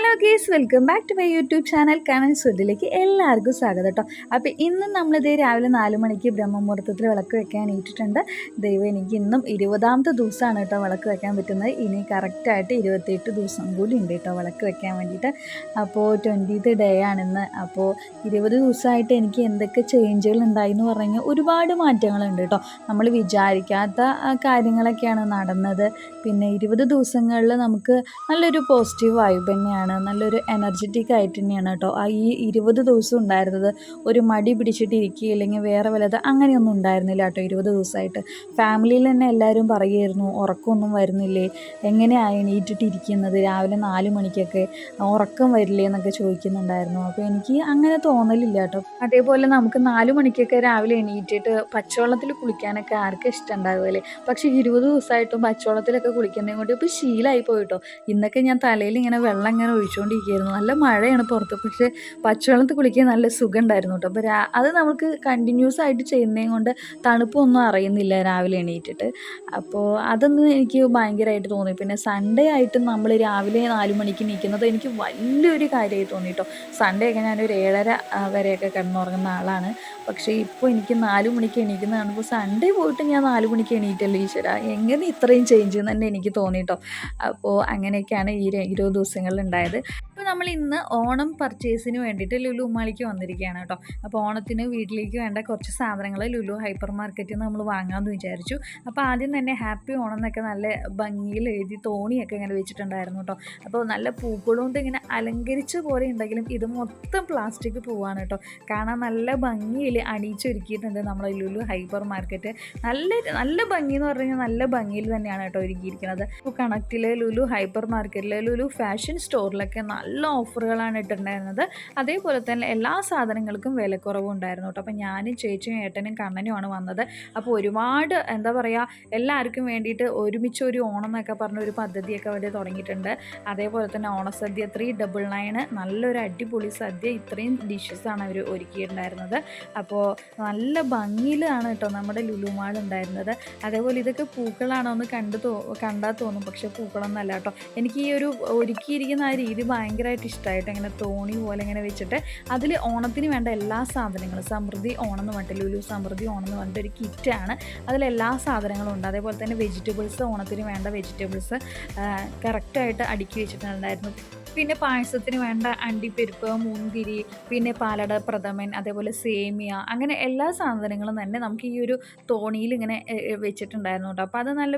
Hello guys welcome back to my YouTube channel കമൻ സുഡിലേക്ക് എല്ലാവർക്കും സ്വാഗതം കേട്ടോ അപ്പോൾ ഇന്നും നമ്മളിതേ രാവിലെ നാല് മണിക്ക് ബ്രഹ്മമുഹൂർത്തത്തിൽ വിളക്ക് വെക്കാൻ ഇട്ടിട്ടുണ്ട് ദൈവം എനിക്ക് ഇന്നും ഇരുപതാമത്തെ ദിവസമാണ് കേട്ടോ വിളക്ക് വെക്കാൻ പറ്റുന്നത്. ഇനി കറക്റ്റായിട്ട് ഇരുപത്തെട്ട് ദിവസം കൂടി ഉണ്ട് കേട്ടോ വിളക്ക് വെക്കാൻ വേണ്ടിയിട്ട്. അപ്പോൾ ട്വന്റീത്ത് ഡേ ആണിന്ന് അപ്പോൾ ഇരുപത് ദിവസമായിട്ട് എനിക്ക് എന്തൊക്കെ ചേഞ്ചുകൾ ഉണ്ടായി എന്ന് പറഞ്ഞു ഒരുപാട് മാറ്റങ്ങളുണ്ട് കേട്ടോ നമ്മൾ വിചാരിക്കാത്ത കാര്യങ്ങളൊക്കെയാണ് നടന്നത്. പിന്നെ ഇരുപത് ദിവസങ്ങളിൽ നമുക്ക് നല്ലൊരു പോസിറ്റീവ് വൈബ് തന്നെയാണ് നല്ലൊരു എനർജറ്റിക് ആയിട്ട് തന്നെയാണ് കേട്ടോ. ആ ഈ ഇരുപത് ദിവസം ഉണ്ടായിരുന്നത് ഒരു മടി പിടിച്ചിട്ട് ഇരിക്കുക അല്ലെങ്കിൽ വേറെ വല്ലത് അങ്ങനെയൊന്നും ഉണ്ടായിരുന്നില്ല കേട്ടോ ഇരുപത് ദിവസമായിട്ട്. ഫാമിലിയിൽ തന്നെ എല്ലാവരും പറയുമായിരുന്നു ഉറക്കമൊന്നും വരുന്നില്ലേ? എങ്ങനെയാണ് എണീറ്റിട്ട് ഇരിക്കുന്നത് രാവിലെ നാല് മണിക്കൊക്കെ ഉറക്കം വരില്ലേ? എന്നൊക്കെ ചോദിക്കുന്നുണ്ടായിരുന്നു. അപ്പോൾ എനിക്ക് അങ്ങനെ തോന്നലില്ല കേട്ടോ. അതേപോലെ നമുക്ക് നാല് മണിക്കൊക്കെ രാവിലെ എണീറ്റിട്ട് പച്ചവെള്ളത്തിൽ കുളിക്കാനൊക്കെ ആർക്കും ഇഷ്ടം ഉണ്ടാകുമല്ലേ പക്ഷേ ഇരുപത് ദിവസമായിട്ടും പച്ചവെള്ളത്തിലൊക്കെ കുളിക്കുന്നതും കൊണ്ട് ഇപ്പോൾ ശീലമായി പോയിട്ടോ ഇന്നൊക്കെ ഞാൻ തലയിൽ ഇങ്ങനെ വെള്ളം ഇങ്ങനെ ഒഴിച്ചുകൊണ്ടിരിക്കുകയായിരുന്നു നല്ല മഴയാണ് പുറത്ത്. പക്ഷേ പച്ചവെള്ളത്തിൽ കുളിക്കാൻ നല്ല സുഖം ഉണ്ടായിരുന്നു കേട്ടോ അപ്പോൾ അത് നമുക്ക് കണ്ടിന്യൂസ് ആയിട്ട് ചെയ്യുന്നതും കൊണ്ട് തണുപ്പൊന്നും അറിയുന്നില്ല രാവിലെ എണീറ്റിട്ട്. അപ്പോൾ അതൊന്നും എനിക്ക് ഭയങ്കരമായിട്ട് തോന്നി. പിന്നെ സൺഡേ ആയിട്ട് നമ്മൾ രാവിലെ നാല് മണിക്ക് നിൽക്കുന്നത് എനിക്ക് വലിയൊരു കാര്യമായി തോന്നി കേട്ടോ. സൺഡേ ഒക്കെ ഞാനൊരു ഏഴര വരെയൊക്കെ കിടന്നുറങ്ങുന്ന ആളാണ്. പക്ഷേ ഇപ്പോൾ എനിക്ക് നാല് മണിക്ക് എണീക്കുന്ന കാണുമ്പോൾ സൺഡേ പോയിട്ട് ഞാൻ നാല് മണിക്ക് എണീറ്റല്ലോ ഈശ്വര. എങ്ങനെ ഇത്രയും ചേഞ്ച് എന്ന് തന്നെ എനിക്ക് തോന്നിയിട്ടോ അപ്പോൾ അങ്ങനെയൊക്കെയാണ് ഈ ഇരുപത് ദിവസങ്ങളിൽ ഉണ്ടായത് അപ്പോൾ നമ്മൾ ഇന്ന് ഓണം പർച്ചേസിന് വേണ്ടിയിട്ട് ലുലു ഉമ്മാളിക്ക് വന്നിരിക്കുകയാണ് കേട്ടോ. അപ്പോൾ ഓണത്തിന് വീട്ടിലേക്ക് വേണ്ട കുറച്ച് സാധനങ്ങൾ ലുലു ഹൈപ്പർ മാർക്കറ്റിൽ നിന്ന് നമ്മൾ വാങ്ങാമെന്ന് വിചാരിച്ചു. അപ്പോൾ ആദ്യം തന്നെ ഹാപ്പി ഓണം എന്നൊക്കെ നല്ല ഭംഗിയിൽ എഴുതി തോണിയൊക്കെ ഇങ്ങനെ വെച്ചിട്ടുണ്ടായിരുന്നു കേട്ടോ. അപ്പോൾ നല്ല പൂക്കളുകൊണ്ട് ഇങ്ങനെ അലങ്കരിച്ച പോലെ ഉണ്ടെങ്കിലും ഇത് മൊത്തം പ്ലാസ്റ്റിക് പൂവാണ് കേട്ടോ. കാണാൻ നല്ല ഭംഗിയിൽ അണിയിച്ചൊരുക്കിയിട്ടുണ്ട് നമ്മുടെ ലുലു ഹൈപ്പർ മാർക്കറ്റ്. നല്ല നല്ല ഭംഗി എന്ന് പറഞ്ഞു കഴിഞ്ഞാൽ നല്ല ഭംഗിയിൽ തന്നെയാണ് കേട്ടോ ഒരുക്കിയിരിക്കുന്നത്. ഇപ്പോൾ കണക്റ്റിലെ ലുലു ഹൈപ്പർ മാർക്കറ്റിലെ ലുലു ഫാഷൻ സ്റ്റോറിലൊക്കെ നല്ല ഓഫറുകളാണ് ഇട്ടിട്ടുണ്ടായിരുന്നത്. അതേപോലെ തന്നെ എല്ലാ സാധനങ്ങൾക്കും വിലക്കുറവും ഉണ്ടായിരുന്നു കേട്ടോ. അപ്പോൾ ഞാനും ചേച്ചിയും ഏട്ടനും കണ്ണനുമാണ് വന്നത്. അപ്പോൾ ഒരുപാട് എന്താ പറയുക എല്ലാവർക്കും വേണ്ടിയിട്ട് ഒരുമിച്ച് ഒരു ഓണം എന്നൊക്കെ പറഞ്ഞ ഒരു പദ്ധതിയൊക്കെ അവർ തുടങ്ങിയിട്ടുണ്ട്. അതേപോലെ തന്നെ ഓണസദ്യ ത്രീ ഡബിൾ നയന് നല്ലൊരു അടിപൊളി സദ്യ ഇത്രയും ഡിഷസാണ് അവർ ഒരുക്കിയിട്ടുണ്ടായിരുന്നത്. അപ്പോൾ നല്ല ഭംഗിയിലാണ് കേട്ടോ നമ്മുടെ ലുലുമാൾ ഉണ്ടായിരുന്നത്. അതേപോലെ ഇതൊക്കെ പൂക്കളാണോ എന്ന് കണ്ടു തോ കണ്ടാൽ തോന്നും. പക്ഷേ പൂക്കളൊന്നല്ല കേട്ടോ. എനിക്ക് ഈ ഒരു ഒരുക്കിയിരിക്കുന്ന ആ രീതി ഭയങ്കരമായിട്ട് ഇഷ്ടമായിട്ട് ഇങ്ങനെ തോണി പോലെ ഇങ്ങനെ വെച്ചിട്ട് അതിൽ ഓണത്തിന് വേണ്ട എല്ലാ സാധനങ്ങളും സമൃദ്ധി ഓണം എന്ന് പറഞ്ഞിട്ട് ലുലു സമൃദ്ധി ഓണം എന്ന് പറഞ്ഞിട്ട് ഒരു കിറ്റാണ്. അതിലെല്ലാ സാധനങ്ങളും ഉണ്ട്. അതേപോലെ തന്നെ വെജിറ്റബിൾസ് ഓണത്തിന് വേണ്ട വെജിറ്റബിൾസ് കറക്റ്റായിട്ട് അടുക്കി വെച്ചിട്ടുണ്ടായിരുന്നു. പിന്നെ പായസത്തിന് വേണ്ട അണ്ടിപ്പരിപ്പ് മുന്തിരി പിന്നെ പാലട പ്രഥമൻ അതേപോലെ സേമിയ അങ്ങനെ എല്ലാ സാധനങ്ങളും തന്നെ നമുക്ക് ഈ ഒരു തോണിയിൽ ഇങ്ങനെ വെച്ചിട്ടുണ്ടായിരുന്നു കേട്ടോ. അപ്പോൾ അത് നല്ല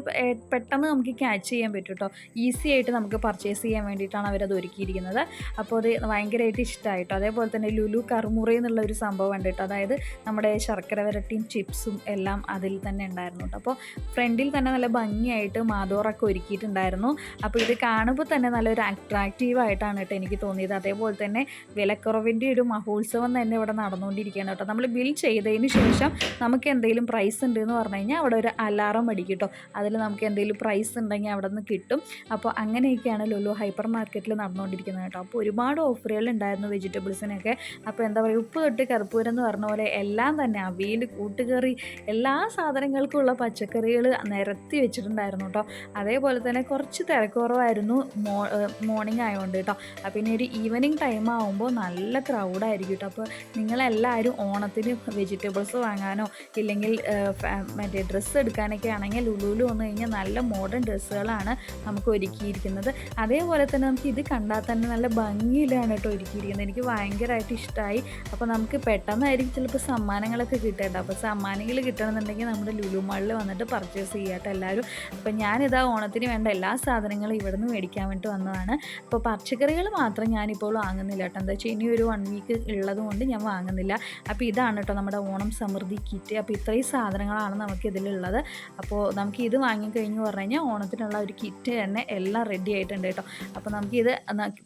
പെട്ടെന്ന് നമുക്ക് ക്യാച്ച് ചെയ്യാൻ പറ്റും കേട്ടോ. ഈസി ആയിട്ട് നമുക്ക് പർച്ചേസ് ചെയ്യാൻ വേണ്ടിയിട്ടാണ് അവരത് ഒരുക്കിയിരിക്കുന്നത്. അപ്പോൾ അത് ഭയങ്കരമായിട്ട് ഇഷ്ടമായിട്ടോ. അതേപോലെ തന്നെ ലുലു കറുമുറ എന്നുള്ള ഒരു സംഭവം ഉണ്ട് കേട്ടോ. അതായത് നമ്മുടെ ശർക്കര വരട്ടിയും ചിപ്സും എല്ലാം അതിൽ തന്നെ ഉണ്ടായിരുന്നു കേട്ടോ. അപ്പോൾ ഫ്രണ്ടിൽ തന്നെ നല്ല ഭംഗിയായിട്ട് മാതോറൊക്കെ ഒരുക്കിയിട്ടുണ്ടായിരുന്നു. അപ്പോൾ ഇത് കാണുമ്പോൾ തന്നെ നല്ലൊരു അട്രാക്റ്റീവ് ആയിട്ടാണ് കേട്ടോ എനിക്ക് തോന്നിയത്. അതേപോലെ തന്നെ വിലക്കുറവിന്റെ ഒരു മഹോത്സവം തന്നെ ഇവിടെ നടന്നുകൊണ്ടിരിക്കുകയാണ് കേട്ടോ. നമ്മൾ ബിൽ ചെയ്തതിന് ശേഷം നമുക്ക് എന്തെങ്കിലും പ്രൈസ് ഉണ്ട് എന്ന് പറഞ്ഞു കഴിഞ്ഞാൽ അവിടെ ഒരു അലാറം അടിക്കും കേട്ടോ അതിൽ നമുക്ക് എന്തെങ്കിലും പ്രൈസ് ഉണ്ടെങ്കിൽ അവിടെ നിന്ന് കിട്ടും. അപ്പോൾ അങ്ങനെയൊക്കെയാണ് ലുലു ഹൈപ്പർ മാർക്കറ്റിൽ നടന്നുകൊണ്ടിരിക്കുന്നത് കേട്ടോ. അപ്പോൾ ഒരുപാട് ഓഫറുകൾ ഉണ്ടായിരുന്നു വെജിറ്റബിൾസിനൊക്കെ അപ്പോൾ എന്താ പറയുക ഉപ്പ് തൊട്ട് കറുപ്പൂരം എന്ന് പറഞ്ഞ പോലെ എല്ലാം തന്നെ അവിയൽ കൂട്ടുകറി എല്ലാ സാധനങ്ങൾക്കുള്ള പച്ചക്കറികൾ നിരത്തി വെച്ചിട്ടുണ്ടായിരുന്നു കേട്ടോ. അതേപോലെ തന്നെ കുറച്ച് തിരക്കുറവായിരുന്നു മോ മോർണിംഗ് ആയതുകൊണ്ട് കേട്ടോ. പിന്നെ ഒരു ഈവനിങ് ടൈം ആകുമ്പോൾ നല്ല ക്രൗഡായിരിക്കും കേട്ടോ. അപ്പോൾ നിങ്ങളെല്ലാവരും ഓണത്തിന് വെജിറ്റബിൾസ് വാങ്ങാനോ ഇല്ലെങ്കിൽ മറ്റേ ഡ്രസ്സ് എടുക്കാനൊക്കെ ആണെങ്കിൽ ലുലുലു വന്നു കഴിഞ്ഞാൽ നല്ല മോഡേൺ ഡ്രസ്സുകളാണ് നമുക്ക് ഒരുക്കിയിരിക്കുന്നത്. അതേപോലെ തന്നെ നമുക്ക് ഇത് കണ്ടാൽ തന്നെ നല്ല ഭംഗിയിലാണ് കേട്ടോ ഒരുക്കിയിരിക്കുന്നത്. എനിക്ക് ഭയങ്കരമായിട്ട് ഇഷ്ടമായി. അപ്പോൾ നമുക്ക് പെട്ടെന്നായിരിക്കും ചിലപ്പോൾ സമ്മാനങ്ങളൊക്കെ കിട്ടേണ്ട അപ്പോൾ സമ്മാനങ്ങൾ കിട്ടണമെന്നുണ്ടെങ്കിൽ നമ്മുടെ ലുലു മാളിൽ വന്നിട്ട് പർച്ചേസ് ചെയ്യാട്ടോ എല്ലാവരും. അപ്പോൾ ഞാനിതാ ഓണത്തിന് വേണ്ട എല്ലാ സാധനങ്ങളും ഇവിടെ നിന്ന് മേടിക്കാൻ വേണ്ടി വന്നതാണ്. അപ്പോൾ പച്ചക്കറികൾ മാത്രം ഞാനിപ്പോൾ വാങ്ങുന്നില്ല കേട്ടോ. എന്താ വെച്ചാൽ ഇനി ഒരു വൺ വീക്ക് ഉള്ളതുകൊണ്ട് ഞാൻ വാങ്ങുന്നില്ല. അപ്പോൾ ഇതാണ് കേട്ടോ നമ്മുടെ ഓണം സമൃദ്ധി കിറ്റ്. അപ്പോൾ ഇത്രയും സാധനങ്ങളാണ് നമുക്ക് ഇതിലുള്ളത്. അപ്പോൾ നമുക്ക് ഇത് വാങ്ങിക്കഴിഞ്ഞ് പറഞ്ഞു കഴിഞ്ഞാൽ ഓണത്തിനുള്ള ഒരു കിറ്റ് തന്നെ എല്ലാം റെഡി ആയിട്ടുണ്ട് കേട്ടോ. അപ്പോൾ നമുക്കിത്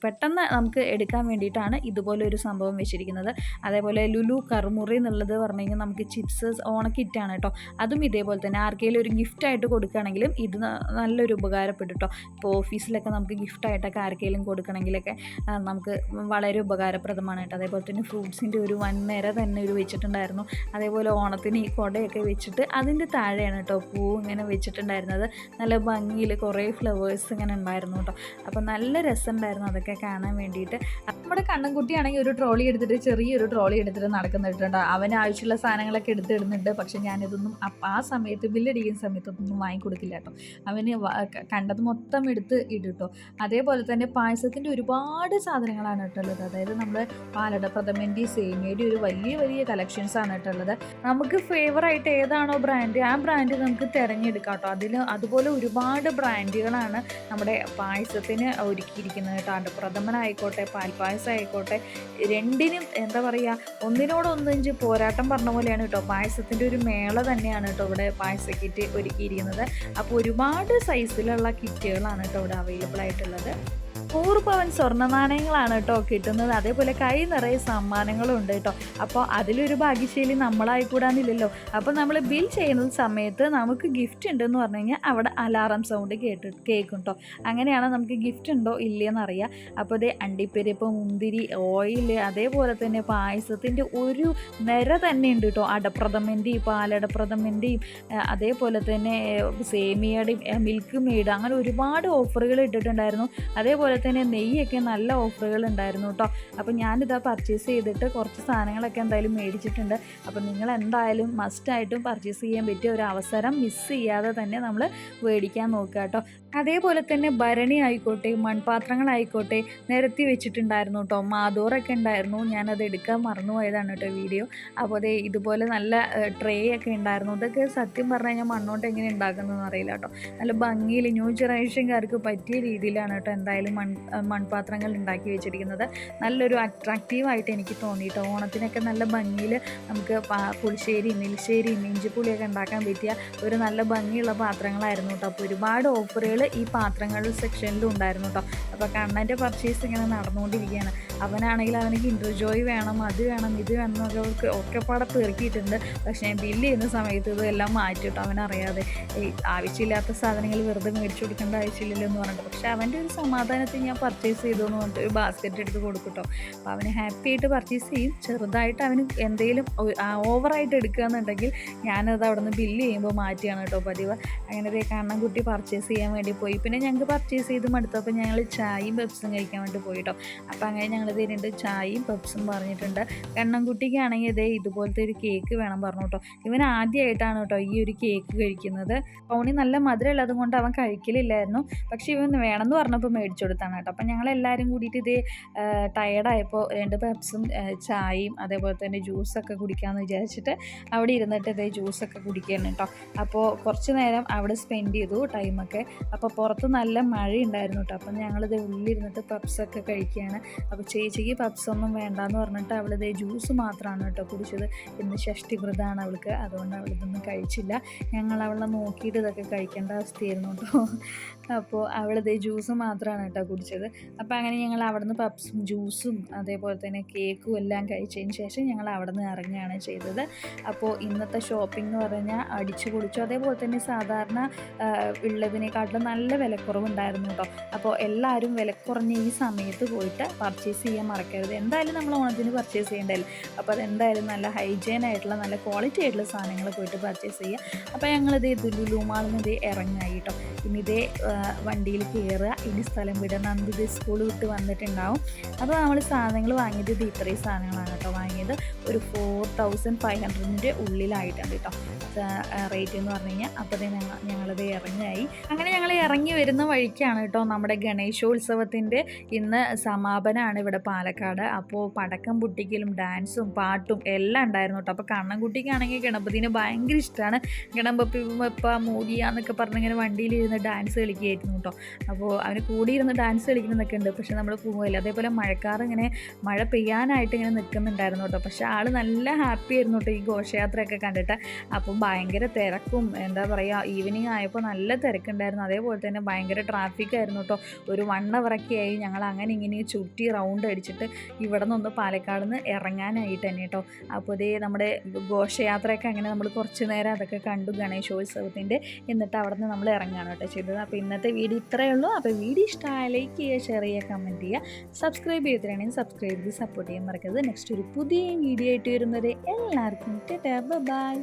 പെട്ടെന്ന് നമുക്ക് എടുക്കാൻ വേണ്ടിയിട്ടാണ് ഇതുപോലെ ഒരു സംഭവം വെച്ചിരിക്കുന്നത്. അതേപോലെ ലുലു കറുമുറി എന്നുള്ളത് പറഞ്ഞു കഴിഞ്ഞാൽ നമുക്ക് ചിപ്സ് ഓണ കിറ്റാണ് കേട്ടോ. അതും ഇതേപോലെ തന്നെ ആർക്കെങ്കിലും ഒരു ഗിഫ്റ്റായിട്ട് കൊടുക്കുകയാണെങ്കിലും ഇത് നല്ലൊരു ഉപകാരപ്പെട്ടു കേട്ടോ. ഇപ്പോൾ ഓഫീസിലൊക്കെ നമുക്ക് ഗിഫ്റ്റായിട്ടൊക്കെ ആർക്കെങ്കിലും കൊടുക്കണമെങ്കിലൊക്കെ നമുക്ക് വളരെ ഉപകാരപ്രദമാണ് കേട്ടോ. അതേപോലെ തന്നെ ഫ്രൂട്ട്സിന്റെ ഒരു വൻ നിര തന്നെ ഒരു വെച്ചിട്ടുണ്ടായിരുന്നു. അതേപോലെ ഓണത്തിന് ഈ കുടയൊക്കെ വെച്ചിട്ട് അതിന്റെ താഴെയാണ് കേട്ടോ പൂ ഇങ്ങനെ വെച്ചിട്ടുണ്ടായിരുന്നത്. നല്ല ഭംഗിയിൽ കുറേ ഫ്ലവേഴ്സ് ഇങ്ങനെ ഉണ്ടായിരുന്നു കേട്ടോ അപ്പോൾ നല്ല രസമുണ്ടായിരുന്നു അതൊക്കെ കാണാൻ വേണ്ടിയിട്ട്. നമ്മുടെ കണ്ണൻകുട്ടിയാണെങ്കിൽ ഒരു ട്രോളി എടുത്തിട്ട് ചെറിയൊരു ട്രോളി എടുത്തിട്ട് നടക്കുന്നിട്ടുണ്ട് അവന് ആവശ്യമുള്ള സാധനങ്ങളൊക്കെ എടുത്തിടുന്നുണ്ട് പക്ഷേ ഞാനിതൊന്നും ആ സമയത്ത് ബില്ലടിക്കുന്ന സമയത്ത് ഒന്നും വാങ്ങിക്കൊടുക്കില്ല കേട്ടോ അവന് കണ്ടത് മൊത്തം എടുത്ത് ഇടുട്ടോ അതേപോലെ തന്നെ പായസത്തിന്റെ ഒരുപാട് സാധനങ്ങളാണ് കേട്ടുള്ളത് അതായത് നമ്മൾ പാലട പ്രഥമന്റെ സേമിയയുടെ ഒരു വലിയ വലിയ കളക്ഷൻസ് ആണ് കേട്ടുള്ളത് നമുക്ക് ഫേവറായിട്ട് ഏതാണോ ബ്രാൻഡ് ആ ബ്രാൻഡ് നമുക്ക് തിരഞ്ഞെടുക്കാം കേട്ടോ. അതിൽ അതുപോലെ ഒരുപാട് ബ്രാൻഡുകളാണ് നമ്മുടെ പായസത്തിന് ഒരുക്കിയിരിക്കുന്നത് കേട്ടോ. അടപ്രഥമനായിക്കോട്ടെ പാൽപ്പായസം ആയിക്കോട്ടെ രണ്ടിനും എന്താ പറയുക ഒന്നിനോടൊന്നിഞ്ച് പോരാട്ടം പറഞ്ഞ പോലെയാണ് കേട്ടോ. പായസത്തിന്റെ ഒരു മേള തന്നെയാണ് കേട്ടോ ഇവിടെ പായസ കിറ്റ് ഒരുക്കിയിരിക്കുന്നത്. അപ്പോൾ ഒരുപാട് സൈസിലുള്ള കിറ്റുകളാണ് കേട്ടോ ഇവിടെ അവൈലബിൾ ആയിട്ടുള്ളത്. നൂറ് പവൻ സ്വർണ നാണയങ്ങളാണ് കേട്ടോ കിട്ടുന്നത്. അതേപോലെ കൈ നിറയെ സമ്മാനങ്ങളും ഉണ്ട് കേട്ടോ. അപ്പോൾ അതിലൊരു ഭാഗ്യശൈലി നമ്മളായിക്കൂടാന്നില്ലല്ലോ അപ്പോൾ നമ്മൾ ബിൽ ചെയ്യുന്ന സമയത്ത് നമുക്ക് ഗിഫ്റ്റ് ഉണ്ടെന്ന് പറഞ്ഞു കഴിഞ്ഞാൽ അവിടെ അലാറം സൗണ്ട് കേട്ട് കേൾക്കും കേട്ടോ അങ്ങനെയാണ് നമുക്ക് ഗിഫ്റ്റ് ഉണ്ടോ ഇല്ലയെന്ന് അറിയാം അപ്പോൾ അതേ അണ്ടിപ്പരിപ്പ് മുന്തിരി ഓയിൽ അതേപോലെ തന്നെ പായസത്തിന്റെ ഒരു നിര തന്നെ ഉണ്ട് കേട്ടോ അടപ്രഥമന്റെയും പാലടപ്രഥമന്റെയും അതേപോലെ തന്നെ സേമിയയുടെയും മിൽക്ക് മെയ്ഡ് അങ്ങനെ ഒരുപാട് ഓഫറുകൾ ഇട്ടിട്ടുണ്ടായിരുന്നു. അതേപോലെ തന്നെ നെയ്യൊക്കെ നല്ല ഓഫറുകൾ ഉണ്ടായിരുന്നു കേട്ടോ അപ്പോൾ ഞാനിതാ പർച്ചേസ് ചെയ്തിട്ട് കുറച്ച് സാധനങ്ങളൊക്കെ എന്തായാലും മേടിച്ചിട്ടുണ്ട്. അപ്പോൾ നിങ്ങൾ എന്തായാലും മസ്റ്റായിട്ടും പർച്ചേസ് ചെയ്യാൻ പറ്റിയ ഒരു അവസരം മിസ് ചെയ്യാതെ തന്നെ നമ്മൾ മേടിക്കാൻ നോക്കുക കേട്ടോ അതേപോലെ തന്നെ ഭരണി ആയിക്കോട്ടെ മൺപാത്രങ്ങളായിക്കോട്ടെ നിരത്തി വെച്ചിട്ടുണ്ടായിരുന്നു കേട്ടോ മാതോറൊക്കെ ഉണ്ടായിരുന്നു. ഞാനത് എടുക്കാൻ മറന്നുപോയതാണ് കേട്ടോ വീഡിയോ അപ്പോൾ അതേ ഇതുപോലെ നല്ല ട്രേ ഒക്കെ ഉണ്ടായിരുന്നു. ഇതൊക്കെ സത്യം പറഞ്ഞു കഴിഞ്ഞാൽ മണ്ണോട്ട് എങ്ങനെ ഉണ്ടാക്കുന്നതെന്ന് അറിയില്ല കേട്ടോ നല്ല ഭംഗിയിൽ ന്യൂ ജനറേഷൻകാർക്ക് പറ്റിയ രീതിയിലാണ് കേട്ടോ എന്തായാലും മൺ മൺപാത്രങ്ങൾ ഉണ്ടാക്കി വെച്ചിരിക്കുന്നത്. നല്ലൊരു അട്രാക്റ്റീവായിട്ട് എനിക്ക് തോന്നിയിട്ട്? ഓണത്തിനൊക്കെ നല്ല ഭംഗിയിൽ നമുക്ക് പുളിശ്ശേരി നെൽശ്ശേരി ഇഞ്ചിപ്പുളിയൊക്കെ ഉണ്ടാക്കാൻ പറ്റിയ ഒരു നല്ല ഭംഗിയുള്ള പാത്രങ്ങളായിരുന്നു കേട്ടോ അപ്പോൾ ഒരുപാട് ഓഫറുകൾ ഈ പാത്രങ്ങളുടെ സെക്ഷനിലും ഉണ്ടായിരുന്നു കേട്ടോ അപ്പോൾ കണ്ണന്റെ പർച്ചേസ് ഇങ്ങനെ നടന്നുകൊണ്ടിരിക്കുകയാണ്. അവനാണെങ്കിൽ അവനിക്ക് കിൻഡർ ജോയ് വേണം അത് വേണം ഇത് വേണം എന്നൊക്കെ അവർക്ക് ഒക്കെ പാടെ തീർക്കിയിട്ടുണ്ട് പക്ഷേ ബില്ല് ചെയ്യുന്ന സമയത്ത് ഇതെല്ലാം മാറ്റിയിട്ട് അവനറിയാതെ ഈ ആവശ്യമില്ലാത്ത സാധനങ്ങൾ വെറുതെ മേടിച്ചു കൊടുക്കേണ്ട ആവശ്യമില്ലല്ലോ എന്ന് പറഞ്ഞിട്ട്. പക്ഷേ അവന്റെ ഒരു സമാധാനത്തിൽ ഞാൻ പർച്ചേസ് ചെയ്തു എന്ന് പറഞ്ഞിട്ട് ഒരു ബാസ്ക്കറ്റ് എടുത്ത് കൊടുക്കട്ടോ അപ്പോൾ അവന് ഹാപ്പി ആയിട്ട് പർച്ചേസ് ചെയ്യും. ചെറുതായിട്ട് അവന് എന്തെങ്കിലും ഓവറായിട്ട് എടുക്കുക എന്നുണ്ടെങ്കിൽ ഞാനത് അവിടെ നിന്ന് ബില്ല് ചെയ്യുമ്പോൾ മാറ്റിയാണ് കേട്ടോ പതിവ്. അങ്ങനെ കാരണം കുട്ടി പർച്ചേസ് ചെയ്യാൻ വേണ്ടി പോയി. പിന്നെ ഞങ്ങൾക്ക് പർച്ചേസ് ചെയ്ത് മടുത്തപ്പോൾ ഞങ്ങൾ ചായയും പെപ്സും കഴിക്കാൻ വേണ്ടി പോയിട്ടോ അപ്പോൾ അങ്ങനെ ഞങ്ങൾ ഇതിനുണ്ട് ചായയും പെപ്സും പറഞ്ഞിട്ടുണ്ട്. കണ്ണൻകുട്ടിക്കാണെങ്കിൽ ഇതേ ഇതുപോലത്തെ ഒരു കേക്ക് വേണം പറഞ്ഞു കേട്ടോ ഇവൻ ആദ്യമായിട്ടാണ് കേട്ടോ ഈ ഒരു കേക്ക് കഴിക്കുന്നത്. പൗണി നല്ല മധുരമുള്ളത് കൊണ്ട് അവൻ കഴിക്കലില്ലായിരുന്നു. പക്ഷേ ഇവൻ വേണമെന്ന് പറഞ്ഞപ്പോൾ മേടിച്ചു കൊടുത്താണ് കേട്ടോ. അപ്പം ഞങ്ങൾ എല്ലാവരും കൂടിയിട്ട് ഇതേ ടയർഡായപ്പോൾ രണ്ട് പെപ്സും ചായയും അതേപോലെ തന്നെ ജ്യൂസൊക്കെ കുടിക്കാമെന്ന് വിചാരിച്ചിട്ട് അവിടെ ഇരുന്നിട്ട് ഇതേ ജ്യൂസൊക്കെ കുടിക്കുകയാണ് കേട്ടോ. അപ്പോൾ കുറച്ച് നേരം അവിടെ സ്പെൻഡ് ചെയ്തു ടൈമൊക്കെ അപ്പോൾ പുറത്ത് നല്ല മഴ ഉണ്ടായിരുന്നു കേട്ടോ. അപ്പം ഞങ്ങളിത് ഉള്ളിരുന്നിട്ട് പപ്സൊക്കെ കഴിക്കുകയാണ്. അപ്പോൾ ചേച്ചിക്ക് പപ്സ് ഒന്നും വേണ്ടാന്ന് പറഞ്ഞിട്ട് അവൾ അവളിത് ജ്യൂസ് മാത്രമാണ് കേട്ടോ കുടിച്ചത്. ഇന്ന് ഷഷ്ടി വ്രതമാണ് അവൾക്ക്. അതുകൊണ്ട് അവൾ അവളിതൊന്നും കഴിച്ചില്ല. ഞങ്ങൾ അവളെ നോക്കിയിട്ട് ഇതൊക്കെ കഴിക്കേണ്ട അവസ്ഥയായിരുന്നു കേട്ടോ. അപ്പോൾ അവളിത് ജ്യൂസ് മാത്രമാണ് കേട്ടോ കുടിച്ചത്. അപ്പോൾ അങ്ങനെ ഞങ്ങൾ അവിടുന്ന് പപ്സും ജ്യൂസും അതേപോലെ തന്നെ കേക്കും എല്ലാം കഴിച്ചതിന് ശേഷം ഞങ്ങൾ അവിടെ നിന്ന് ഇറങ്ങുകയാണ് ചെയ്തത്. അപ്പോൾ ഇന്നത്തെ ഷോപ്പിംഗ് എന്ന് പറഞ്ഞാൽ അടിച്ചു പൊളിച്ചു. അതേപോലെ തന്നെ സാധാരണ ഉള്ളതിനെക്കാട്ടിലും നല്ല വിലക്കുറവുണ്ടായിരുന്നു കേട്ടോ. അപ്പോൾ എല്ലാവരും വിലക്കുറഞ്ഞ ഈ സമയത്ത് പോയിട്ട് പർച്ചേസ് ചെയ്യാൻ മറക്കരുത്. എന്തായാലും നമ്മൾ ഓണത്തിന് പർച്ചേസ് ചെയ്യേണ്ടതല്ലേ അപ്പോൾ അതെന്തായാലും നല്ല ഹൈജീൻ ആയിട്ടുള്ള നല്ല ക്വാളിറ്റി ആയിട്ടുള്ള സാധനങ്ങൾ പോയിട്ട് പർച്ചേസ് ചെയ്യുക അപ്പോൾ ഞങ്ങളിത് ലുലു മാളിൽ നിന്ന് ഇതേ ഇറങ്ങായി കേട്ടോ. ഇനി ഇതേ വണ്ടിയിൽ കയറുക ഇനി സ്ഥലം വിടുക. നന്ദി ഇത് സ്കൂൾ വിട്ട് വന്നിട്ടുണ്ടാവും. അപ്പോൾ നമ്മൾ സാധനങ്ങൾ വാങ്ങിയത് ഇത് ഇത്രയും സാധനങ്ങളാണ് കേട്ടോ വാങ്ങിയത്. ഒരു ഫോർ തൗസൻഡ് ഫൈവ് ഹൺഡ്രഡിന്റെ ഉള്ളിലായിട്ടുണ്ട് കേട്ടോ. റേറ്റ് എന്ന് പറഞ്ഞു കഴിഞ്ഞാൽ അപ്പോൾ ഞങ്ങൾ ഞങ്ങളത് ഇറങ്ങിയായി അങ്ങനെ ഞങ്ങൾ ഇറങ്ങി വരുന്ന വഴിക്കാണ് കേട്ടോ നമ്മുടെ ഗണേശോത്സവത്തിന്റെ ഇന്ന് സമാപനമാണ് ഇവിടെ പാലക്കാട്. അപ്പോൾ പടക്കം പൊട്ടിക്കലും ഡാൻസും പാട്ടും എല്ലാം ഉണ്ടായിരുന്നു കേട്ടോ അപ്പോൾ കണ്ണൻകുട്ടിക്കാണെങ്കിൽ ഗണപതിനെ ഭയങ്കര ഇഷ്ടമാണ് ഗണപതി ഇപ്പ മൂടിയ എന്നൊക്കെ പറഞ്ഞിങ്ങനെ വണ്ടിയിലിരുന്ന് ഡാൻസ് കളിക്കുകയായിരുന്നു കേട്ടോ അപ്പോൾ അവന് കൂടിയിരുന്ന് ഡാൻസ് കളിക്കുന്നതൊക്കെ ഉണ്ട്. പക്ഷേ നമ്മൾ പോകുമല്ലോ അതേപോലെ മഴക്കാർ ഇങ്ങനെ മഴ പെയ്യാനായിട്ട് ഇങ്ങനെ നിൽക്കുന്നുണ്ടായിരുന്നു കേട്ടോ പക്ഷേ ആൾ നല്ല ഹാപ്പി ആയിരുന്നു കേട്ടോ ഈ ഘോഷയാത്രയൊക്കെ കണ്ടിട്ട്. അപ്പം ഭയങ്കര തിരക്കും. എന്താ പറയുക ഈവനിങ് ആയപ്പോൾ നല്ല തിരക്കുണ്ടായിരുന്നു. അതേപോലെ തന്നെ ഭയങ്കര ട്രാഫിക് ആയിരുന്നു കേട്ടോ ഒരു വൺ അവറൊക്കെ ആയി ഞങ്ങൾ അങ്ങനെ ഇങ്ങനെ ചുറ്റി റൗണ്ട് അടിച്ചിട്ട് ഇവിടെ നിന്ന് പാലക്കാട് നിന്ന് ഇറങ്ങാനായിട്ട് തന്നെ കേട്ടോ അപ്പോൾ ഇതേ നമ്മുടെ ഘോഷയാത്രയൊക്കെ അങ്ങനെ നമ്മൾ കുറച്ച് നേരം അതൊക്കെ കണ്ടു ഗണേശോത്സവത്തിന്റെ. എന്നിട്ട് അവിടെ നിന്ന് നമ്മൾ ഇറങ്ങുകയാണ് കേട്ടോ ചെയ്തത്. അപ്പോൾ ഇന്നത്തെ വീഡിയോ ഇത്രയേ ഉള്ളൂ. അപ്പോൾ വീഡിയോ ഇഷ്ടമായ ലൈക്ക് ചെയ്യുക ഷെയർ ചെയ്യുക കമന്റ് ചെയ്യുക. സബ്സ്ക്രൈബ് ചെയ്തിട്ടുണ്ടെങ്കിൽ സബ്സ്ക്രൈബ് ചെയ്ത് സപ്പോർട്ട് ചെയ്യാൻ മറക്കരുത്. നെക്സ്റ്റ് ഒരു പുതിയ വീഡിയോ ആയിട്ട് വരുന്നത് എല്ലാവർക്കും. ബൈ